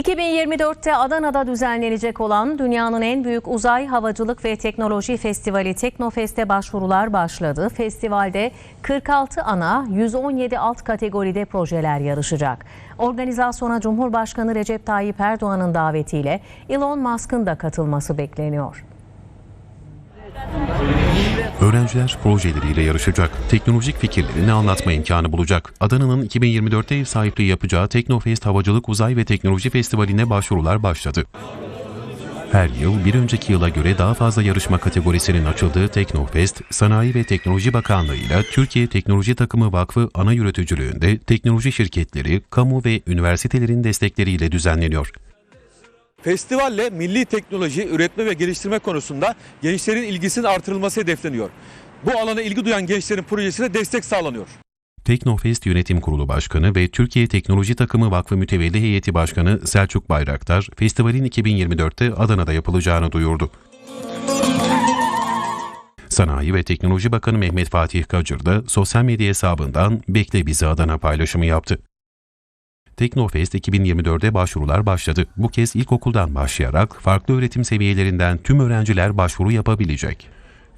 2024'te Adana'da düzenlenecek olan dünyanın en büyük uzay havacılık ve teknoloji festivali Teknofest'e başvurular başladı. Festivalde 46 ana, 117 alt kategoride projeler yarışacak. Organizasyona Cumhurbaşkanı Recep Tayyip Erdoğan'ın davetiyle Elon Musk'ın da katılması bekleniyor. Öğrenciler projeleriyle yarışacak, teknolojik fikirlerini anlatma imkanı bulacak. Adana'nın 2024'te ev sahipliği yapacağı Teknofest Havacılık Uzay ve Teknoloji Festivali'ne başvurular başladı. Her yıl bir önceki yıla göre daha fazla yarışma kategorisinin açıldığı Teknofest, Sanayi ve Teknoloji Bakanlığı ile Türkiye Teknoloji Takımı Vakfı ana yürütücülüğünde teknoloji şirketleri, kamu ve üniversitelerin destekleriyle düzenleniyor. Festivalle milli teknoloji, üretme ve geliştirme konusunda gençlerin ilgisinin artırılması hedefleniyor. Bu alana ilgi duyan gençlerin projesine destek sağlanıyor. Teknofest Yönetim Kurulu Başkanı ve Türkiye Teknoloji Takımı Vakfı Mütevelli Heyeti Başkanı Selçuk Bayraktar, festivalin 2024'te Adana'da yapılacağını duyurdu. Sanayi ve Teknoloji Bakanı Mehmet Fatih Kacır da sosyal medya hesabından Bekle Bizi Adana paylaşımı yaptı. Teknofest 2024'de başvurular başladı. Bu kez ilkokuldan başlayarak farklı öğretim seviyelerinden tüm öğrenciler başvuru yapabilecek.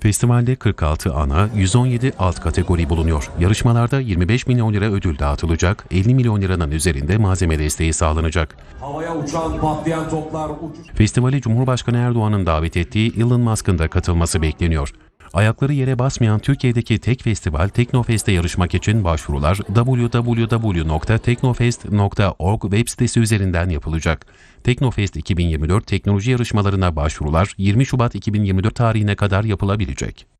Festivalde 46 ana, 117 alt kategori bulunuyor. Yarışmalarda 25 milyon lira ödül dağıtılacak, 50 milyon liranın üzerinde malzeme desteği sağlanacak. Havaya uçan patlayan toplar uçuş Festivale Cumhurbaşkanı Erdoğan'ın davet ettiği Elon Musk'ın da katılması bekleniyor. Ayakları yere basmayan Türkiye'deki tek festival Teknofest'e yarışmak için başvurular www.teknofest.org web sitesi üzerinden yapılacak. Teknofest 2024 teknoloji yarışmalarına başvurular 20 Şubat 2024 tarihine kadar yapılabilecek.